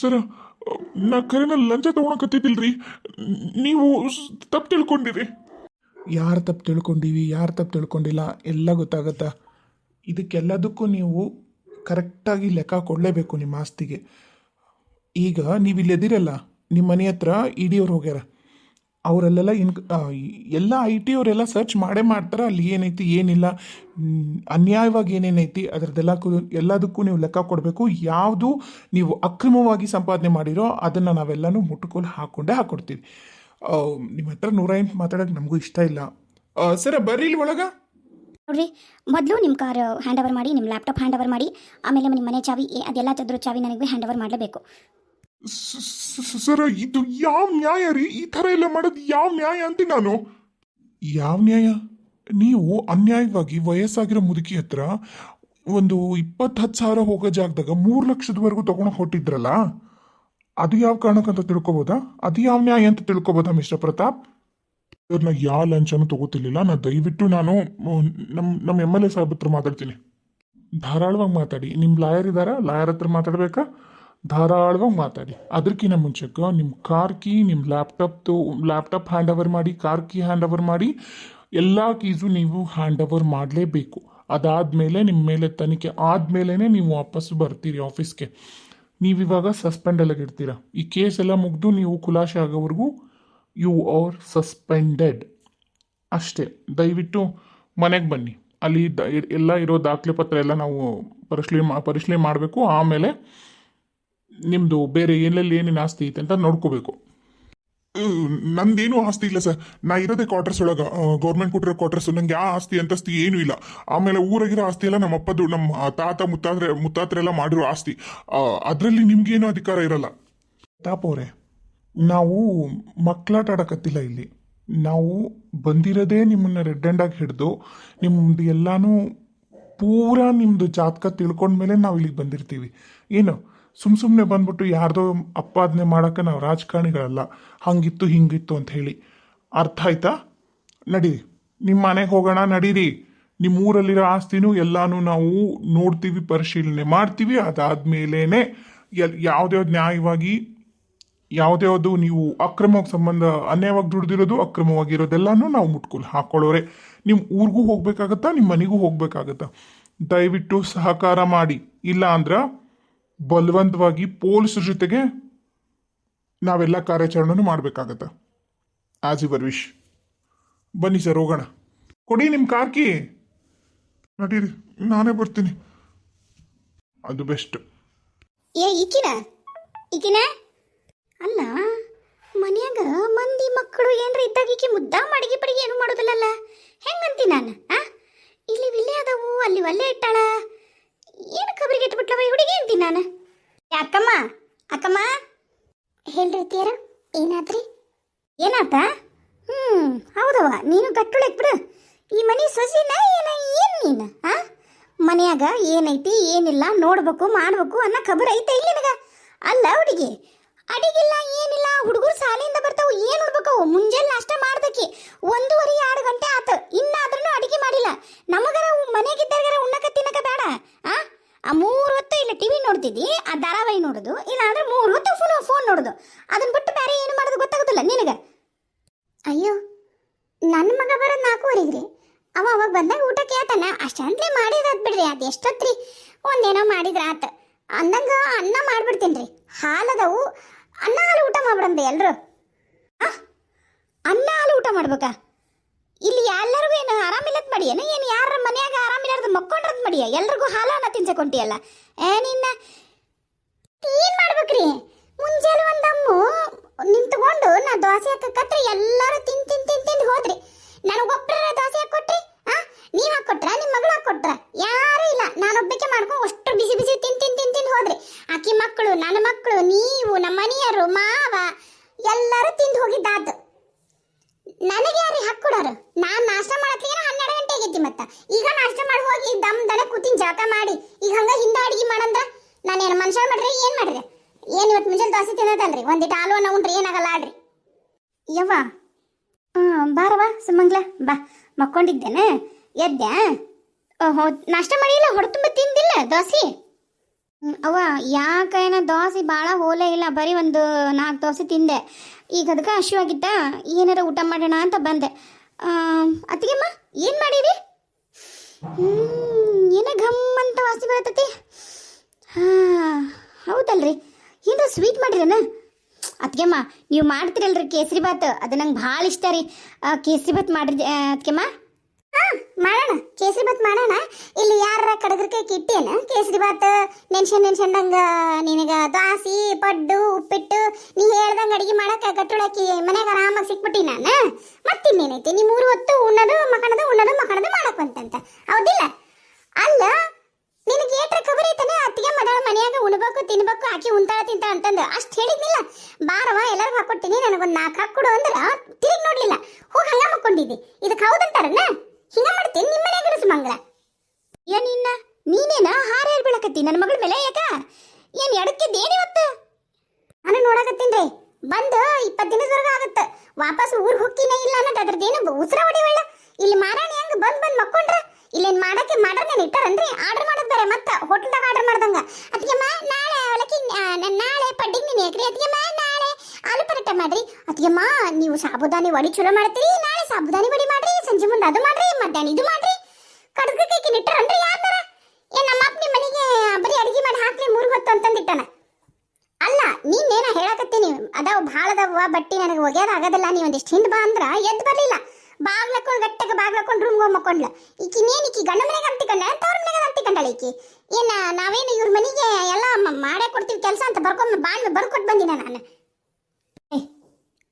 ಸರ, ನಾ ಕರೆನ ಲಂಚ ತಗೊಳಕತ್ತಿದ್ದಿಲ್ರಿ ನೀವು ತಪ್ಪು ತಿಳ್ಕೊಂಡಿರಿ. ಯಾರು ತಪ್ಪು ತಿಳ್ಕೊಂಡಿವಿ, ಯಾರು ತಪ್ಪು ತಿಳ್ಕೊಂಡಿಲ್ಲ, ಎಲ್ಲ ಗೊತ್ತಾಗತ್ತ. ಇದಕ್ಕೆಲ್ಲದಕ್ಕೂ ನೀವು ಕರೆಕ್ಟಾಗಿ ಲೆಕ್ಕ ಕೊಡಲೇಬೇಕು ನಿಮ್ಮ ಆಸ್ತಿಗೆ. ಈಗ ನೀವು ಇಲ್ಲಿ ಎದಿರಲ್ಲ ನಿಮ್ಮ ಮನೆ ಹತ್ರ ಇಡಿಯವ್ರು ಹೋಗ್ಯಾರ. ಅವರಲ್ಲೆಲ್ಲ ಇನ್ ಎಲ್ಲ ಐ ಟಿ ಅವರೆಲ್ಲ ಸರ್ಚ್ ಮಾಡೇ ಮಾಡ್ತಾರೆ. ಅಲ್ಲಿ ಏನೈತಿ, ಏನಿಲ್ಲ. ಅನ್ಯಾಯವಾಗಿ ಏನೇನೈತಿ, ಅದರದ್ದೆಲ್ಲ ಎಲ್ಲದಕ್ಕೂ ನೀವು ಲೆಕ್ಕ ಕೊಡಬೇಕು. ಯಾವುದು ನೀವು ಅಕ್ರಮವಾಗಿ ಸಂಪಾದನೆ ಮಾಡಿರೋ, ಅದನ್ನು ನಾವೆಲ್ಲನೂ ಮುಟ್ಟುಕೋಲು ಹಾಕ್ಕೊಂಡೇ ಹಾಕ್ಕೊಡ್ತೀವಿ ನಿಮ್ಮ ಹತ್ರ ನೂರ ಎಂಟು ಮಾತಾಡೋಕೆ ನಮಗೂ ಇಷ್ಟ ಇಲ್ಲ. ಸರ, ಬರ್ರಿ ಇಲ್ಲಿ ಒಳಗ. ನೋಡ್ರಿ, ಮೊದಲು ನಿಮ್ಮ ಕಾರ್ ಹ್ಯಾಂಡ್ ಓವರ್ ಮಾಡಿ ನಿಮ್ಮ ಲ್ಯಾಪ್ಟಾಪ್ ಹ್ಯಾಂಡ್ ಓವರ್ ಮಾಡಿ, ಆಮೇಲೆ ನಿಮ್ಮ ಮನೆ ಚಾವಿ, ಅದೆಲ್ಲ ಚಾವಿ ನನಗೆ ಹ್ಯಾಂಡ್ ಓವರ್ ಮಾಡಲೇಬೇಕು. ಸರ, ಇದು ಯಾವ ನ್ಯಾಯ ರೀ? ಈ ಥರ ಎಲ್ಲ ಮಾಡೋದು ಯಾವ ನ್ಯಾಯ ಅಂತ ನಾನು? ಯಾವ ನ್ಯಾಯ? ನೀವು ಅನ್ಯಾಯವಾಗಿ ವಯಸ್ಸಾಗಿರೋ ಮುದುಕಿ ಹತ್ರ ಒಂದು ಇಪ್ಪತ್ತು ಸಾವಿರ ಹೋಗೋ ಜಾಗದಾಗ ಮೂರು ಲಕ್ಷದವರೆಗೂ ತಗೊಂಡು ಹೊಟ್ಟಿದ್ರಲ್ಲ ಅದು ಯಾವ ಕಾರಣಕ್ಕಂತ ತಿಳ್ಕೊಬೋದಾ? ಅದು ಯಾವ ನ್ಯಾಯ ಅಂತ ತಿಳ್ಕೊಬೋದಾ ಮಿಸ್ಟರ್ ಪ್ರತಾಪ್? ಸರ್ ನಾ ಯಾವ ಲಂಚನೂ ತಗೋತಿರ್ಲಿಲ್ಲ. ನಾನು ದಯವಿಟ್ಟು ನಾನು ನಮ್ಮ ನಮ್ಮ ಎಂ ಎಲ್ ಎ ಸಾಹೇಬ್ ಹತ್ರ ಮಾತಾಡ್ತೀನಿ. ಧಾರಾಳವಾಗಿ ಮಾತಾಡಿ. ನಿಮ್ಮ ಲಾಯರ್ ಇದ್ದಾರಾ? ಲಾಯರ್ ಹತ್ರ ಮಾತಾಡಬೇಕಾ? ಧಾರಾಳವಾಗಿ ಮಾತಾಡಿ. ಅದಕ್ಕಿಂತ ಮುಂಚೆಗೆ ನಿಮ್ಮ ಕಾರ್ ಕೀ ನಿಮ್ಮ ಲ್ಯಾಪ್ಟಾಪ್ದು ಲ್ಯಾಪ್ಟಾಪ್ ಹ್ಯಾಂಡ್ ಓವರ್ ಮಾಡಿ ಕಾರ್ ಕೀ ಹ್ಯಾಂಡ್ ಓವರ್ ಮಾಡಿ, ಎಲ್ಲ ಕೀಸು ನೀವು ಹ್ಯಾಂಡ್ ಓವರ್ ಮಾಡಲೇಬೇಕು. ಅದಾದಮೇಲೆ ನಿಮ್ಮ ಮೇಲೆ ತನಿಖೆ ಆದಮೇಲೆ ನೀವು ವಾಪಸ್ ಬರ್ತೀರಿ ಆಫೀಸ್ಗೆ ನೀವಿವಾಗ ಸಸ್ಪೆಂಡಲ್ಲಾಗಿ ಇರ್ತೀರ ಈ ಕೇಸ್ ಎಲ್ಲ ಮುಗಿದು ನೀವು ಖುಲಾಸೆ ಆಗೋವರೆಗೂ ಯು ಆರ್ ಸಸ್ಪೆಂಡೆಡ್ ಅಷ್ಟೇ. ದಯವಿಟ್ಟು ಮನೆಗೆ ಬನ್ನಿ. ಅಲ್ಲಿ ಎಲ್ಲ ಇರೋ ದಾಖಲೆ ಪತ್ರ ಎಲ್ಲ ನಾವು ಪರಿಶೀಲನೆ ಪರಿಶೀಲನೆ ಮಾಡಬೇಕು. ಆಮೇಲೆ ನಿಮ್ಮದು ಬೇರೆ ಎಲ್ಲೆಲ್ಲಿ ಏನೇನು ಆಸ್ತಿ ಐತೆ ಅಂತ ನೋಡ್ಕೋಬೇಕು. ನಂದೇನು ಆಸ್ತಿ ಇಲ್ಲ ಸರ್. ನಾ ಇರೋದೇ ಕ್ವಾರ್ಟರ್ಸ್ ಒಳಗ ಗೌರ್ಮೆಂಟ್ ಕೊಟ್ಟಿರೋ ಕ್ವಾರ್ಟರ್ಸ್ ನಂಗೆ ಯಾವ ಆಸ್ತಿ, ಅಂತಸ್ತಿ ಏನೂ ಇಲ್ಲ. ಆಮೇಲೆ ಊರಾಗಿರೋ ಆಸ್ತಿ ಎಲ್ಲ ನಮ್ಮ ಅಪ್ಪದು ನಮ್ಮ ತಾತ ಮುತ್ತಾದ್ರೆ ಮುತ್ತಾತ್ರೆಲ್ಲ ಮಾಡಿರೋ ಆಸ್ತಿ. ಅದರಲ್ಲಿ ನಿಮ್ಗೇನು ಅಧಿಕಾರ ಇರಲ್ಲ. ತಾಪ್ ಅವರೇ, ನಾವು ಮಕ್ಕಳಾಟ ಆಡಕತ್ತಿಲ್ಲ ಇಲ್ಲಿ. ನಾವು ಬಂದಿರೋದೇ ನಿಮ್ಮನ್ನ ರೆಡ್ ಹ್ಯಾಂಡಾಗಿ ಹಿಡಿದು, ನಿಮ್ದು ಎಲ್ಲಾನು ಪೂರಾ ನಿಮ್ಮದು ಜಾತಕ ತಿಳ್ಕೊಂಡ್ಮೇಲೆ ನಾವು ಇಲ್ಲಿಗೆ ಬಂದಿರ್ತೀವಿ. ಏನು? ಸುಮ್ಮ ಸುಮ್ಮನೆ ಬಂದ್ಬಿಟ್ಟು ಯಾರ್ದೋ ಅಪ್ಪಾದನೆ ಮಾಡೋಕೆ ನಾವು ರಾಜಕಾರಣಿಗಳಲ್ಲ, ಹಂಗಿತ್ತು, ಹಿಂಗಿತ್ತು ಅಂತ ಹೇಳಿ. ಅರ್ಥ ಆಯ್ತಾ? ನಡೀರಿ. ನಿಮ್ಮ ಮನೆಗೆ ಹೋಗೋಣ, ನಡೀರಿ. ನಿಮ್ಮ ಊರಲ್ಲಿರೋ ಆಸ್ತಿನೂ ಎಲ್ಲಾನು ನಾವು ನೋಡ್ತೀವಿ, ಪರಿಶೀಲನೆ ಮಾಡ್ತೀವಿ. ಅದಾದ್ಮೇಲೆ ಎಲ್, ಯಾವ್ದ್ಯಾವ್ದು ನ್ಯಾಯವಾಗಿ, ಯಾವ್ದ್ಯಾವ್ದು ನೀವು ಅಕ್ರಮವಾಗಿ ಸಂಬಂಧ, ಅನ್ಯಾಯವಾಗಿ ದುಡ್ದಿರೋದು ಅಕ್ರಮವಾಗಿರೋದೆಲ್ಲಾನು ನಾವು ಮುಟ್ಕೊಲ್ ಹಾಕೊಳ್ಳೋರೆ. ನಿಮ್ಮ ಊರಿಗೂ ಹೋಗ್ಬೇಕಾಗತ್ತಾ ನಿಮ್ಮ ಮನೆಗೂ ಹೋಗ್ಬೇಕಾಗತ್ತಾ? ದಯವಿಟ್ಟು ಸಹಕಾರ ಮಾಡಿ. ಇಲ್ಲ ಅಂದ್ರೆ ಬಲವಂತವಾಗಿ ಪೊಲೀಸರ ಜೊತೆಗೆ ನಾವೆಲ್ಲ ಕಾರ್ಯಾಚರಣೆನೂ ಮಾಡಬೇಕಾಗತ್ತೆ. ಆಸ್ ಯುವರ್ ವಿಶ್ ಬನ್ನಿ ಸರ್, ಹೋಗೋಣ. ಕೊಡಿ ನಿಮ್ಮ ಕಾರ್ಕಿ ನಡೀರಿ, ನಾನೇ ಬರ್ತೀನಿ. ಅದು ಬೆಸ್ಟ್. ಏ, ಈಕಿನ? ಈಕಿನ? ಅಲ್ಲ, ಮನ್ಯಾಗ ಮಂದಿ ಮಕ್ಕಳು ಏನ್ರ ಇದ್ದಾಗ ಈಕಿ ಮುದ್ದಾ ಮಡಗಿ ಪಡಿಗೆ ಏನು ಮಾಡೋದಿಲ್ಲಲ್ಲ? ಹೆಂಗಂತಿ ನಾನು, ಆ? ಇಲ್ಲಿ ವಿಲೆ ಅದಾವು, ಅಲ್ಲಿ ಒಲ್ಲೆ ಇಟ್ಟಾಳ ಏನು ಕಬರಿಗೆ ಇಟ್ಬಿಟ್ಲವ ಈ ಹುಡುಗಿ ಅಂತೀನಿ ನಾನು. ಅಕ್ಕಮ್ಮ ಅಕ್ಕಮ್ಮ. ಹೇಳ್ರಿ ತೀರ ಏನಾತ್ರಿ ಏನಾತ? ಹ್ಞೂ ಹೌದವ ನೀನು ಗಟ್ಟುಳಕ್ ಬಿಡು. ಈ ಮನೆ ಸೊಸಿನ ಏನ, ಏನು ನೀನು, ಆ? ಮನೆಯಾಗ ಏನೈತಿ, ಏನಿಲ್ಲ, ನೋಡ್ಬೇಕು, ಮಾಡ್ಬೇಕು ಅನ್ನೋ ಖಬರ್ ಐತೆ ಇಲ್ಲ ನಿನಗ? ಅಲ್ಲ ಹುಡುಗಿ, ಅಡಿಗಿಲ್ಲ, ಏನಿಲ್ಲ, ಹುಡುಗರು ಶಾಲೆಯಿಂದ ಬರ್ತಾವು, ಏನು ನೋಡ್ಬೇಕು ಮುಂಜಾನೆ ನಾಷ್ಟ ಮಾಡ್ದಕ್ಕೆ ಒಂದೂವರೆ, ಎರಡು ಗಂಟೆ ಆತು. ಇನ್ನಾದ್ರೂ ಅಡಿಗೆ ಮಾಡಿಲ್ಲ. ನಮಗರ ಮನೆಗಿದ್ದಾಗರ ಉಣ್ಣಕ ತಿನ್ನಕ ಬೇಡ ಆ ಆ ಮೂರು ಹೊತ್ತು ಇಲ್ಲ ನೋಡ್ತಿದ್ದಿ ಆ ಧಾರಾವಾಹಿ ನೋಡೋದು ಇಲ್ಲ ಅಂದ್ರೆ ಮೂರು ಹೊತ್ತು ಫೋನ್ ಫೋನ್ ನೋಡೋದು. ಅದನ್ನ ಬಿಟ್ಟು ಬೇರೆ ಏನು ಮಾಡೋದು ಗೊತ್ತಾಗೋದಿಲ್ಲ ನಿನಗೆ. ಅಯ್ಯೋ ನನ್ನ ಮಗ ಬರೋದು ನಾಲ್ಕೂವರೆಗ್ರಿ ಅವ ಅವಾಗ ಬಂದಾಗ ಊಟ ಕೇಳ್ತಾನ ಅಷ್ಟಂತಲೇ ಮಾಡಿದ್ರಾತ್ ಬಿಡ್ರಿ, ಅದು ಎಷ್ಟೊತ್ರಿ? ಒಂದೇನೋ ಮಾಡಿದ್ರ ಆತ. ಅಂದಂಗ ಅನ್ನ ಮಾಡ್ಬಿಡ್ತೀನಿ ಹಾಲದವು ಅನ್ನ ಹಾಲು ಊಟ ಮಾಡ್ಬಿಡಂದ್ರಿ ಎಲ್ರು. ಆ? ಅನ್ನ ಹಾಲು ಊಟ ಮಾಡ್ಬೇಕಾ? ಇಲ್ಲಿ ಎಲ್ಲರಿಗೂ ಏನು ಆರಾಮಿಲ್ಲದ್ ಮಾಡಿ ಏನು ಏನು ಯಾರ ಮನ್ಯಾಗ ಆರಾಮಿಲ್ಲಾರ್ದು ಮಕ್ಕೊಂಡ್ರದ್ ಮಾಡಿಯ? ಎಲ್ರಿಗೂ ಹಾಲನ್ನ ತಿನ್ಸಕೊಂಟಿಯಲ್ಲ ಏ, ನಿನ್ನ ಏನ್ ಮಾಡ್ಬೇಕ್ರಿ ಮುಂಜಾನೆ ಒಂದಮ್ಮು ನಿಂತ್ಕೊಂಡು ನಾ ದೋಸೆ ಹಾಕತ್ರೆ ಎಲ್ಲರೂ ತಿನ್ ತಿನ್ ತಿನ್ ತಿಂದು ಹೋದ್ರಿ. ನನಗೊಬ್ಬರ ದೋಸೆ ಹಾಕೊಟ್ರಿ ಆ, ನೀವು ಹಾಕೊಟ್ರ ನಿಮ್ಮ ಮಗಳು ಹಾಕೊಟ್ರ ಯಾರು ಇಲ್ಲ. ನಾನೊಬ್ಬಕ್ಕೆ ಮಾಡ್ಕೊಂಡು ಅಷ್ಟು ಬಿಸಿ ಬಿಸಿ ತಿನ್ ತಿನ್ ತಿನ್ ತಿನ್ ಹೋದ್ರಿ. ಆಕಿ ಮಕ್ಕಳು ನನ್ನ ಮಕ್ಕಳು ನೀವು ನಮ್ಮ ಮನೆಯರು, ಮಾವ, ಎಲ್ಲರೂ ತಿಂದು ಹೋಗಿದ್ದಾದ್ದು. ನನಗೆ ಯಾರು ಹಾಕೊಡೋರು ನಾನು ನಾಷ್ಟ ಮಾಡ್ತೀನಿ ಹನ್ನೆರಡು ಗಂಟೆ ಆಗೈತಿ ಮತ್ತ. ಈಗ ನಾಷ್ಟ ಮಾಡಿ ಹೋಗಿ ದಮ್ ದನ ಕೂತಿನ ಜಾಕ ಮಾಡಿ. ಈಗ ಹಂಗ ಹಿಂದ ಅಡಿಗೆ ಮಾಡಂದ್ರ ಏನು ಮನುಷ್ಯ ಮಾಡ್ರಿ, ಏನು ಮಾಡ್ರಿ? ಏನು ಇವತ್ತು ಮುಂಜಾನೆ ದೋಸೆ ತಿನ್ನೋದಲ್ರಿ ಒಂದಿಟ್ಟು ಹಾಲು ಅನ್ನ ಉಂಡ್ರಿ, ಏನಾಗಲ್ಲ ಆಡ್ರಿ. ಯವ್ವ. ಬಾರವ ಬಾರವ್ವ ಸುಮಂಗ್ಲ, ಬಾ. ಮಕ್ಕೊಂಡಿದ್ದೇನೆ. ಎದ್ದೆ. ಓಹೋ, ನಾಷ್ಟ ಮಾಡಿಲ್ಲ ಹೊಡೆ ತುಂಬ ತಿಂದಿಲ್ಲ, ದೋಸೆ? ಅವ್ವ ಯಾಕೇನ ದೋಸೆ ಭಾಳ ಹೋಲೆ ಇಲ್ಲ, ಬರೀ ಒಂದು ನಾಲ್ಕು ದೋಸೆ ತಿಂದೆ. ಈಗ ಅದಕ್ಕೆ ಹಸಿವಾಗಿತ್ತ ಏನಾರ ಊಟ ಮಾಡೋಣ ಅಂತ ಬಂದೆ. ಅತ್ತಿಗೆಮ್ಮ, ಏನು ಮಾಡಿರಿ? ಏನ ಘಮ್ ಅಂತ ವಾಸಿ ಬರತತಿ. ಹಾಂ, ಹೌದಲ್ರಿ. ಏನಾರ ಸ್ವೀಟ್ ಮಾಡಿರೇನ? ಅತ್ಗೆಮ್ಮ ನೀವು ಮಾಡ್ತೀರಲ್ರಿ ಕೇಸರಿ ಬಾತ್ ಅದು ನಂಗೆ ಭಾಳ ಇಷ್ಟ ರೀ. ಕೇಸರಿ ಬಾತ್ ಮಾಡ್ರಿ ಅತ್ಗೆಮ್ಮ ಮಾಡೋಣ. ಕೇಸರಿ ಬಾತ್ ಮಾಡೋಣ. ಇಲ್ಲಿ ಯಾರ ಕಡದ್ರಕ್ಕೆ ಕಿಟ್ಟೇನ ಕೇಸರಿ ಬಾತ್ ನೆನ್ಷನ್ ನೆನ್ಷಂದಂಗ ನಿನಗೆ ದ್ವಾಸಿ ಪಡ್ಡು, ಉಪ್ಪಿಟ್ಟು, ನೀ ಹೇಳ್ದಂಗೆ ಅಡಿಗೆ ಮಾಡಕ ಗಟ್ಟುಳಕಿ ಮನೆಗೆ ಆರಾಮಾಗಿ ಸಿಕ್ಬಿಟ್ಟಿ ನಾನು? ಮತ್ತಿನ್ನೇನೈತಿ? ನೀ ಮೂರು ಹೊತ್ತು ಉಣ್ಣೋದು, ಮಕಣದು ಉಣ್ಣೋದು, ಮಕಣದು ಮಾಡಕ್ ಬಂತಂತ. ಹೌದಿಲ್ಲ ಅಲ್ಲ ನಿನಗೆ ಏಟ್ರ ಖಬರ್ ಐತನ ಅತ್ತಿಗೆ ಮದಾಳ ಮನ್ಯಾಗ ತಿನ್ಬೇಕು, ಆಕಿ ಉಂತಾಳ ತಿಂತ ಅಂತಂದು ಅಷ್ಟ್ ಹೇಳಿದ್ನಿಲ್ಲ. ಬಾರವ ಎಲ್ಲರಿಗೂ ಹಾಕೊಡ್ತೀನಿ, ನನಗೊಂದು ನಾಲ್ಕು ಹಾಕೊಡು ಅಂದ್ರ ತಿರುಗಿ ನೋಡ್ಲಿಲ್ಲ. ಹೋಗಿ ಹಂಗ ಮಕ್ಕೊಂಡಿದ್ದಿ ಇದಕ್ಕೆ ಹೌದಂತಾರನ ಹಿಂಗ ಮಾಡ್ತೀನಿ ನಿಮ್ಮ ಮನ್ಯಾಗ ಮಂಗಳ. ಏನಿನ್ನ ನೀನೇನ? ಹಾರ ಹೇಳ್ಬಿಳಕತ್ತಿ ನನ್ನ ಮಗಳ ಮೇಲೆ ಯಾಕ? ಏನ್ ಎಡಕ್ಕಿದ್ದೇನಿವತ್ತು ನಾನು ನೋಡಕತ್ತೀನ್ರಿ ಬಂದು ಇಪ್ಪತ್ತು ದಿನದವರೆಗೂ ಆಗುತ್ತೆ ವಾಪಸ್ ಊರಿಗೆ ಹೋಗ್ತೀನೇ ಇಲ್ಲ ಅನ್ನೋದು ಅದ್ರದ್ದೇನು ಉಸಿರ ಹೊಡಿವಳ್ಳ ಇಲ್ಲಿ ಮಾರಾಣಿ ಹೆಂಗ್ ಬಂದ್ ಬಂದ್ ಮಕ್ಕೊಂಡ್ರ. ಇಲ್ಲೇನ್ ಮಾಡಕ್ಕೆ ಮಾಡ್ರನೇನು ಇಟ್ಟಾರನ್ರಿ ಆರ್ಡರ್ ಮಾಡೋದು ಬೇರೆ, ಮತ್ತೆ ಹೋಟೆಲ್ದಾಗ ಆರ್ಡರ್ ಮಾಡ್ದಂಗ. ಅದಕ್ಕೆಮ್ಮ ನಾಳೆ ಅವಲಕ್ಕಿ ನಾಳೆ ಪಡ್ಡಿಗೆ ನೀನು ಹಾಕ್ರಿ ಅದಕ್ಕೆಮ್ಮ ನಾಳೆ ಆಲೂ ಪರೋಟ ಮಾಡ್ರಿ. ಅದಕ್ಕೆಮ್ಮ ನೀವು ಸಾಬುದಾನಿ ವಡಿ ಚಲೋ ಮಾಡ್ತೀರಿ, ನಾಳೆ ಸಾಬುದಾನಿ ವಡಿ ಮಾಡ್ರಿ, ಸಂಜೆ ಮುಂದೆ ಅದು ಮಾಡ್ರಿ, ಮಧ್ಯಾಹ್ನ ಇದು ಮಾಡ್ರಿ. ಕಡ್ಗ ಕೈಕಿನ ಇಟ್ಟರನ್ರಿ ಯಾರ ಏ, ನಮ್ಮ ಅಪ್ಪ ನಿಮ್ಮ ಮನೆಗೆ ಬರೀ ಅಡಿಗೆ ಮಾಡಿ ಹಾಕ್ಲಿ ಮೂರು ಹೊತ್ತು ಅಂತಂದಿಟ್ಟಾನ ಅಲ್ಲ, ನೀನೇನ ಹೇಳಕತ್ತೀನಿ. ಅದಾವ ಭಾಳ ಅದಾವ, ಬಟ್ಟಿ ನನಗೆ ಒಗೆಯೋದು ಆಗೋದಿಲ್ಲ. ನೀ ಒಂದಿಷ್ಟು ಹಿಂದ್ ಬಾ ಅಂದ್ರೆ ಎದ್ದು ಬರ್ಲಿಲ್ಲ. ಬಾಗ್ಲಕ್ಕೊಂಡು ಗಟ್ಟಗೆ ಬಾಗ್ಲಕ್ಕೊಂಡು ರೂಮ್ಗೆ ಹೋಗಿ ಮಕ್ಕೊಂಡ್ಲ. ಈಕಿ ನೇನ್ ಈಕಿ ಗಂಡ ಮನೆಗೆ ಅಂತಿಕೊಂಡ ತವ್ರ ಮನೆಗೆ ಅಂತಿಕೊಂಡಳ ಈಕಿ. ಏನ, ನಾವೇನು ಇವ್ರ ಮನೆಗೆ ಎಲ್ಲ ಮಾಡೇ ಕೊಡ್ತೀವಿ ಕೆಲಸ ಅಂತ ಬರ್ಕೊಂಡ್ ಬಾಂಡ್ ಬರ್ಕೊಟ್ ಬಂದಿನ ನಾನು.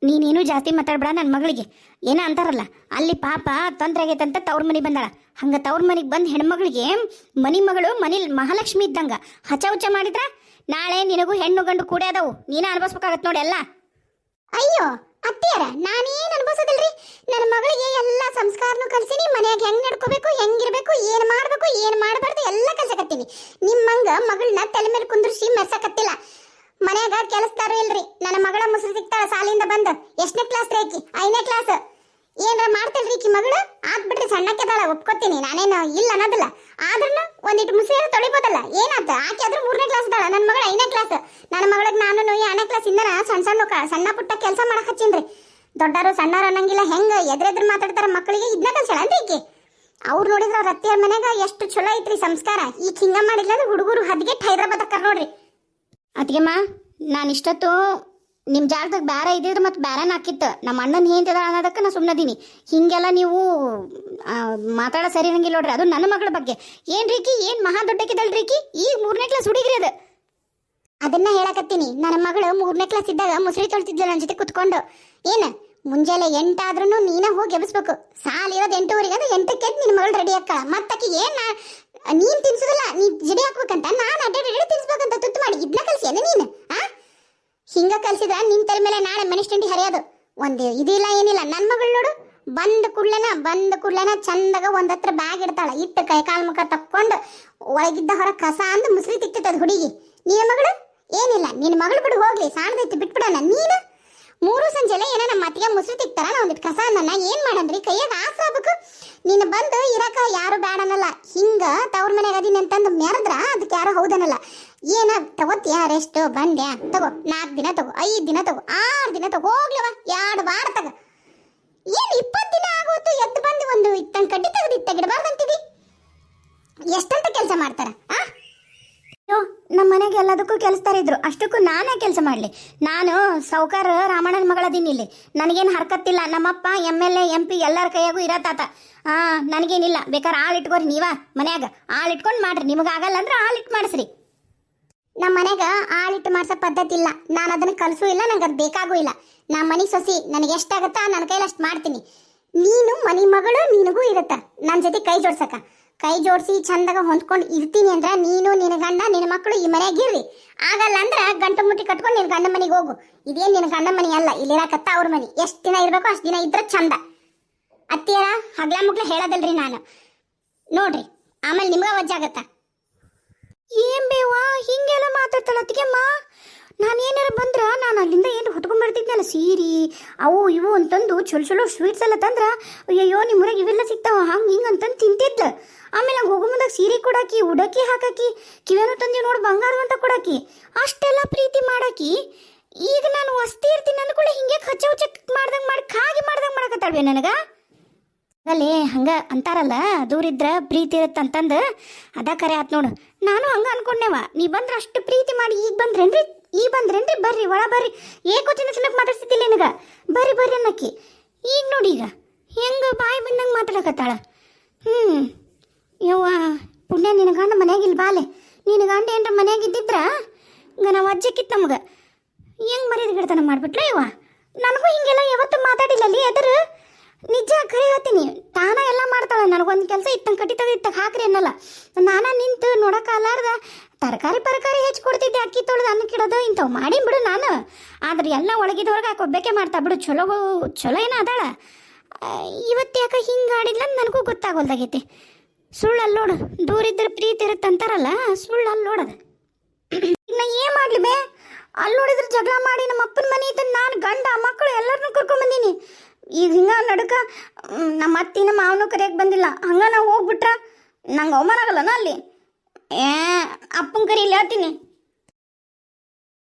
ನೀನೇನು ಜಾಸ್ತಿ ಮಾತಾಡ್ಬೇಡ ನನ್ನ ಮಗಳಿಗೆ. ಏನ ಅಂತಾರಲ್ಲ, ಅಲ್ಲಿ ಪಾಪ ತೊಂದರೆ ಆಗೈತಂತ ತವ್ರ ಮನೆಗೆ ಬಂದಾಳ. ಹಂಗ ತವ್ರ ಮನೆಗೆ ಬಂದ ಹೆಣ್ಮಗಳಿಗೆ ಮನಿ ಮಗಳು, ಮನಿ ಮಹಾಲಕ್ಷ್ಮಿ ಇದ್ದಂಗ. ಹಚ ಹುಚ್ಚ ಮಾಡಿದ್ರ ನಾಳೆ ನಿನಗೂ ಹೆಣ್ಣು ಗಂಡು ಕೂಡೇ ಅದಾವು. ನೀನ ಅನ್ಭವಿಸ್ಬೇಕಾಗತ್ ನೋಡಿ ಎಲ್ಲ. ಅಯ್ಯೋ ಅತ್ತಿಯರ, ನಾನೇನು ಅನ್ಭವಿಸೋದಿಲ್ರಿ? ನನ್ನ ಮಗಳಿಗೆ ಎಲ್ಲ ಸಂಸ್ಕಾರನು ಕಲ್ಸಿನಿ, ಮನೆಯಾಗ ಹೆಂಗ್ ನಡ್ಕೋಬೇಕು, ಹೆಂಗಿರ್ಬೇಕು, ಏನು ಮಾಡಬೇಕು, ಏನು ಮಾಡಬಾರ್ದು ಎಲ್ಲ ಕಲ್ಸಕತ್ತೀನಿ. ನಿಮ್ಮಂಗ ಮಗಳನ್ನ ತಲೆ ಮೇಲೆ ಕುಂದ್ರಿಸಿ ಮೆರ್ಸಕತ್ತಿಲ್ಲ. ಮನ್ಯಾಗ ಕೆಲಸದಾರು ಇಲ್ರಿ. ನನ್ನ ಮಗಳ ಮುಸುರು ಸಿಗ್ತಾಳ, ಸಾಲಿಂದ ಬಂದು. ಎಷ್ಟನೇ ಕ್ಲಾಸ್ ರೇಕಿ ಐದನೇ ಕ್ಲಾಸ್ ಏನ್ರ ಮಾಡ್ತಿಲ್ರಿ ಈಕಿ ಮಗಳು? ಆಗ್ಬಿಟ್ರಿ ಸಣ್ಣಕ್ಕೆ ಸಣ್ಣಕ್ಕೆದಾಳ ಒಪ್ಕೋತೀನಿ. ನಾನೇನು ಇಲ್ಲ ಅನ್ನೋದಿಲ್ಲ. ಆದ್ರೂ ಒಂದಿಟ್ಟು ಮುಸುರು ತೊಳಿಬೋದಲ್ಲ, ಏನಾತ? ಆಕೆ ಆದ್ರೂ ಮೂರನೇ ಕ್ಲಾಸ್ ದಾಳ ನನ್ನ ಮಗಳ ಐದನೇ ಕ್ಲಾಸ್ ನನ್ನ ಮಗಳಿಗೆ ನಾನು ಎರಡನೇ ಕ್ಲಾಸ್ ಇಂದನ ಸಣ್ಣ ಸಣ್ಣ ಸಣ್ಣ ಪುಟ್ಟ ಕೆಲಸ ಮಾಡಕ್ ಹಚ್ಚೀನ್ರಿ. ದೊಡ್ಡರು ಸಣ್ಣವ್ರು ಅನ್ನಂಗಿಲ್ಲ, ಹೆಂಗ ಎದ್ರೆದ್ರ ಮಾತಾಡ್ತಾರ ಮಕ್ಕಳಿಗೆ? ಇದನ್ನ ಕಲ್ಸಳನ್ರಿ ಈಕಿ? ಅವ್ರು ನೋಡಿದ್ರ ಅವ್ರ ಅತ್ತಿಯರ ಮನೆಗ ಎಷ್ಟು ಚಲೋ ಐತ್ರಿ ಸಂಸ್ಕಾರ. ಈ ಹಿಂಗ ಮಾಡಿಲ್ಲ ಹುಡುಗರು ಹದ್ಗೆಟ್ ಹೈದ್ರಾಬಾದ್ ಅಕ್ಕಾರ ನೋಡ್ರಿ. ಅತ್ತಿಗೆಮ್ಮ ನಾನು ಇಷ್ಟೊತ್ತು ನಿಮ್ಮ ಜಾಗದಾಗ ಬೇರೆ ಇದ್ದಿದ್ರೆ ಮತ್ತೆ ಬೇರೆನ ಹಾಕಿತ್ತು. ನಮ್ಮ ಅಣ್ಣನ ಏನ್ತಿದ ಅನ್ನೋದಕ್ಕೆ ನಾ ಸುಮ್ಮನದೀನಿ ಹಿಂಗೆಲ್ಲ ನೀವು ಮಾತಾಡೋ ಸರಿ ಇರಂಗಿಲ್ಲ ನೋಡ್ರಿ. ಅದು ನನ್ನ ಮಗಳ ಬಗ್ಗೆ. ಏನು ರೀಕಿ? ಏನು ಮಹಾ ದೊಡ್ಡಕಿದಳ ರೀಕಿ? ಈಗ ಮೂರನೇ ಕ್ಲಾಸ್ ಹುಡುಗಿರಿ ಅದು. ಅದನ್ನ ಹೇಳಕತ್ತೀನಿ. ನನ್ನ ಮಗಳು ಮೂರನೇ ಕ್ಲಾಸ್ ಇದ್ದಾಗ ಮುಸುರಿ ತೊಳ್ತಿದ್ಲು ನನ್ನ ಜೊತೆ ಕುತ್ಕೊಂಡು. ಏನು? ಮುಂಜಾನೆ ಎಂಟಾದ್ರೂ ನೀನ ಹೋಗಿ ಎಬ್ಬಿಸ್ಬೇಕು ಸಾಲ ಇರೋದು ಎಂಟೂವರೆಗೆ ಅಂದ್ರೆ ಎಂಟಕ್ಕೆ ನಿನ್ನ ಮಗಳು ರೆಡಿ ಹಾಕಳ ಮತ್ತಕ್ಕೆ ಏನು ನೀನ್ ತಿನ್ಸುದಿಲ್ಲ, ನೀ ಜಡಿ ಹಾಕ್ಬೇಕಂತ ನಾನು ಅಡ್ಡಾಡಿ ತಿನ್ಸ್ಬೇಕಂತ ತುತ್ತು ಮಾಡಿ. ಇದನ್ನ ಕಲ್ಸಿಯನ ನೀನು? ಆ? ಹಿಂಗ ಕಲ್ಸಿದ್ರ ನಿನ್ ತಲೆ ಮೇಲೆ ನಾಳೆ ಮನುಷ್ಯಂಡಿ ಹರಿಯೋದು. ಒಂದು ಇದಿಲ್ಲ ಏನಿಲ್ಲ. ನನ್ನ ಮಗಳು ನೋಡು, ಬಂದ ಕೂಡ್ಲೆನ ಬಂದ ಕೂಡ್ಲೆನ ಚಂದಾಗ ಒಂದ್ ಹತ್ರ ಬ್ಯಾಗ್ ಇಡ್ತಾಳ. ಇಟ್ಟು ಕೈ ಕಾಲ್ ಮುಖ ತಕ್ಕೊಂಡು ಒಳಗಿದ್ದ ಹೊರ ಕಸ ಅಂದ್ ಮುಸ್ರಿ ತಿಕ್ತದ ಹುಡುಗಿ. ನೀ ಮಗಳು? ಏನಿಲ್ಲ. ನಿನ್ ಮಗಳು ಬಿಡು, ಹೋಗ್ಲಿ. ಸಾಣದೈತಿ, ಬಿಟ್ಬಿಡಣ. ನೀನು? ಮೂರು ಸಂಜೆಲೆ ಏನ ನಮ್ಮ ಅತ್ತಿಗೆ ಮುಸ್ರಿ ತಿಕ್ತಾರ? ನಾ ಒಂದಿಟ್ಟು ಕಸ ನನ್ನ ಏನ್ ಮಾಡನ್ರಿ ಕೈಯಾಗ ಆಸ ಆಗ್ಬೇಕು. ನೀನು ಬಂದು ಇರಕ ಯಾರು ಬ್ಯಾಡನಲ್ಲ. ಹಿಂಗ ತವ್ರ ಮನೆಗೆ ಅದೀನಿ ಅಂತಂದು ಮೆರೆದ್ರ ಅದಕ್ಕೆ ಯಾರು ಹೌದನ್ನಲ್ಲ ಏನ ತಗೋತಿಯಾ? ರೆಸ್ಟ್ ಬಂದ್ಯಾ? ತಗೋ ನಾಲ್ಕು ದಿನ ತಗೋ, ಐದು ದಿನ ತಗೋ, ಆರು ದಿನ ತಗೋ, ಹೋಗ್ಲವ, ಎರಡು ವಾರ ತಗ. ಏನು ಇಪ್ಪತ್ತು ದಿನ ಆಗೋತು, ಎದ್ದು ಬಂದು ಒಂದು ಇತ್ತಂಗೆ ಕಡ್ಡಿ ತೆಗೆದು ಅಂತೀವಿ ಎಷ್ಟಂತ ಕೆಲಸ ಮಾಡ್ತಾರ, ಆ? ಅಯ್ಯೋ ನಮ್ಮ ಮನೆಗೆ ಎಲ್ಲದಕ್ಕೂ ಕೆಲಸದಾರ ಇದ್ರು. ಅಷ್ಟಕ್ಕೂ ನಾನೇ ಕೆಲಸ ಮಾಡಲಿ. ನಾನು ಸೌಕಾರ ರಾಮಣ್ಣನ ಮಗಳದೀನಿ ಇಲ್ಲಿ. ನನಗೇನು ಹರ್ಕತ್ತಿಲ್ಲ. ನಮ್ಮಪ್ಪ, M L A, M P ಎಲ್ಲರ ಕೈಯಾಗೂ ಇರತ್ತಾತ ಹಾ ನನಗೇನಿಲ್ಲ. ಬೇಕಾದ್ರೆ ಆಳು ಇಟ್ಕೋರಿ ನೀವಾ ಮನ್ಯಾಗ. ಆಳು ಇಟ್ಕೊಂಡು ಮಾಡ್ರಿ. ನಿಮಗೆ ಆಗಲ್ಲ ಅಂದ್ರೆ ಆಳು ಇಟ್ಟು ಮಾಡಿಸ್ರಿ. ನಮ್ಮ ಮನೆಗ ಆಳಿಟ್ಟು ಮಾಡ್ಸೋ ಪದ್ಧತಿ ಇಲ್ಲ. ನಾನು ಅದನ್ನ ಕಲಸೂ ಇಲ್ಲ, ನಂಗೆ ಅದು ಬೇಕಾಗೂ ಇಲ್ಲ. ನಮ್ಮ ಮನೆ ಸೊಸಿ, ನನಗೆ ಎಷ್ಟಾಗತ್ತಾ ನನ್ನ ಕೈಲಿ ಅಷ್ಟು ಮಾಡ್ತೀನಿ. ನೀನು ಮನೆ ಮಗಳು, ನಿನಗೂ ಇರುತ್ತ. ನನ್ನ ಜೊತೆ ಕೈ ಜೋಡ್ಸಕ. ಕೈ ಜೋಡಿಸಿ ಚಂದಾಗ ಹೊಂದ್ಕೊಂಡು ಇರ್ತೀನಿ ಅಂದ್ರೆ ನೀನು ನಿನ್ನ ಗಂಡ ನಿನ್ನ ಮಕ್ಕಳು ಈ ಮನೆಯಾಗ ಇರ್ರಿ. ಆಗಲ್ಲ ಅಂದ್ರೆ ಗಂಟು ಮುಟ್ಟಿ ಕಟ್ಕೊಂಡು ನಿನ್ನ ಗಂಡ ಮನೆಗೆ ಹೋಗು. ಇದೇನು ನಿನ್ನ ಗಂಡ ಮನೆ ಅಲ್ಲ, ಇಲ್ಲಿರಕತ್ತ ಅವ್ರ ಮನೆ. ಎಷ್ಟು ದಿನ ಇರಬೇಕು ಅಷ್ಟು ದಿನ ಇದ್ರೆ ಚಂದ. ಅತ್ತಿಯರ ಹಗ್ಲ ಮುಗ್ಲ ಹೇಳೋದಲ್ರಿ ನಾನು. ನೋಡ್ರಿ, ಆಮೇಲೆ ನಿಮ್ಗೆ ವಜ್ಜಾಗತ್ತ ಏನ್ ಬೇವಾ ಹಿಂಗೆಲ್ಲ ಮಾತಾಡ್ತಾಳ ಅತ್ತಿಗೆಮ್ಮ ನಾನು ಏನಾರ ಬಂದ್ರ ನಾನು ಅಲ್ಲಿಂದ ಏನು ಹುಟ್ಕೊಂಡ್ ಬರ್ತಿದ್ನಲ್ಲ ಹೇಳಿದ್ನಲ್ಲ ಸೀರಿ, ಅವು ಇವು ಅಂತಂದು ಚಲೋ ಚಲೋ ಸ್ವೀಟ್ಸ್ ಎಲ್ಲ ತಂದ್ರ, ಅಯ್ಯಯ್ಯೋ ನಿಮ್ಮೂರಾಗ ಇವೆಲ್ಲ ಸಿಗ್ತಾವ, ಹಂಗೆ ಹಿಂಗೆ ಅಂತಂದು ತಿಂತಿದ್ಲ. ಆಮೇಲೆ ನಂಗೆ ಹೋಗೋ ಮುಂದಾಗ ಸೀರೆ ಕೊಡಾಕಿ, ಉಡಕಿ ಹಾಕಾಕಿ ಕಿವೇನು ತಂದಿ ನೋಡಿ ಬಂಗಾರ ಅಂತ ಕೊಡಾಕಿ, ಅಷ್ಟೆಲ್ಲ ಪ್ರೀತಿ ಮಾಡಾಕಿ, ಈಗ ನಾನು ವಸ್ತಿ ಇರ್ತೀನಿ ಅಂದ್ಕೊಳ್ಳಿ ಹಿಂಗೆ ಖಚ್ಚ ಹುಚ್ಚ ಮಾಡ್ದಂಗೆ ಮಾಡಿ, ಖಾಗಿ ಮಾಡ್ದಂಗೆ ಮಾಡಕತ್ತಾಳ್ವೆ ನನಗ. ಅಲ್ಲಿ ಹಂಗ ಅಂತಾರಲ್ಲ ದೂರಿದ್ರ ಪ್ರೀತಿ ಇರುತ್ತೆ ಅಂತಂದು. ಅದ ಕರೆ ಆತ್ ನೋಡು. ನಾನು ಹಂಗ ಅನ್ಕೊಂಡೆವ ನೀ ಬಂದ್ರ ಅಷ್ಟು ಪ್ರೀತಿ ಮಾಡಿ ಈಗ ಬಂದ್ರೇನ್ರಿ? ಈಗ ಬಂದ್ರೇನ್ರಿ? ಬರ್ರಿ, ಒಳ ಬರ್ರಿ. ಏಕೋಚಿನ ಸಲಕ್ ಮಾತಾಡ್ಸಿದ್ದಿಲ್ಲ ನಿನಗ? ಬರ್ರಿ ಬರ್ರಿ ಅನ್ನಕ್ಕಿ ಈಗ ನೋಡಿ ಈಗ. ಹೆಂಗ ಬಾಯಿ ಬಂದಂಗೆ ಮಾತಾಡಕತ್ತಾಳ? ಹ್ಞೂ ಯವ್ವ, ಪುಣ್ಯ ನಿನ್ನ ಗಂಡ ಮನ್ಯಾಗ ಇಲ್ಲಿ ಬಾಲೆ. ನಿನ್ನ ಗಂಡ ಏನ್ರ ಮನ್ಯಾಗ ಇದ್ದಿದ್ರ? ಈಗ ನಾವು ಅಜ್ಜಕ್ಕಿತ್ತು ನಮ್ಗೆ. ಹೆಂಗ್ ಮರ್ಯಾದೆ ಗಿಡತನ ಮಾಡ್ಬಿಟ್ಲ ಯವ್ವ? ನನಗೂ ಹಿಂಗೆಲ್ಲ ಯಾವತ್ತೂ ಮಾತಾಡಿಲ್ಲ ಅಲ್ಲಿ ಎದುರು. ನಿಜ ಖರೆ ಹೇಳ್ತೀನಿ. ತಾನ ಎಲ್ಲ ಮಾಡ್ತಾಳ. ನನಗೊಂದು ಕೆಲಸ ಇತ್ತಂಗೆ ಕಟ್ಟಿತದ ಇತ್ತಂಗೆ ಹಾಕ್ರಿ ಅನ್ನಲ್ಲ. ನಾನ ನಿಂತು ನೋಡಕ್ಕಾಲಾರ್ದ ತರಕಾರಿ ಪರಕಾರಿ ಹೆಚ್ಚು ಕೊಡ್ತಿದ್ದೆ ಅಕ್ಕಿ ತೊಳೆದು ಅನ್ನ ಕಿಡೋದು, ಇಂಥವು ಮಾಡಿ ಬಿಡು ನಾನು. ಆದ್ರೆ ಎಲ್ಲ ಒಳಗಿದವ್ರಿಗೆ ಹಾಕಿ ಒಬ್ಬಕ್ಕೆ ಮಾಡ್ತಾ? ಬಿಡು, ಚಲೋ ಚಲೋ ಏನ ಅದಾಳ. ಇವತ್ತು ಯಾಕೆ ಹಿಂಗೆ ಆಡಿಲ್ಲ ಅಂತ ನನಗೂ ಗೊತ್ತಾಗೋಲ್ದಾಗೈತಿ. ಸುಳ್ಳು ಅಲ್ಲಿ ನೋಡು, ದೂರ ಇದ್ರೆ ಪ್ರೀತಿ ಇರುತ್ತೆ ಅಂತಾರಲ್ಲ ಸುಳ್ಳು ಅಲ್ಲಿ ನೋಡದು. ಇನ್ನ ಏನ್ ಮಾಡ್ಲಿ ಬೇ? ಅಲ್ಲಿ ನೋಡಿದ್ರೆ ಜಗಳ ಮಾಡಿ ನಮ್ಮ ಅಪ್ಪನ ಮನೆ ಇದ್ದ ನಾನು ಗಂಡ ಮಕ್ಕಳು ಎಲ್ಲರನ್ನೂ ಕರ್ಕೊಂಡ್ ಬಂದೀನಿ. ಈಗ ಹಿಂಗ ನಡುಕ ನಮ್ಮ ಅತ್ತಿ ನಮ್ಮ ಮಾವನು ಕರೆಯಕ್ ಬಂದಿಲ್ಲ. ಹಂಗ ನಾವು ಹೋಗ್ಬಿಟ್ರ ನಂಗೆ ಅವಮಾನ ಆಗಲ್ಲನ ಅಲ್ಲಿ? ಏ, ಅಪ್ಪನ ಇಲ್ಲಿ ಹೇಳ್ತೀನಿ.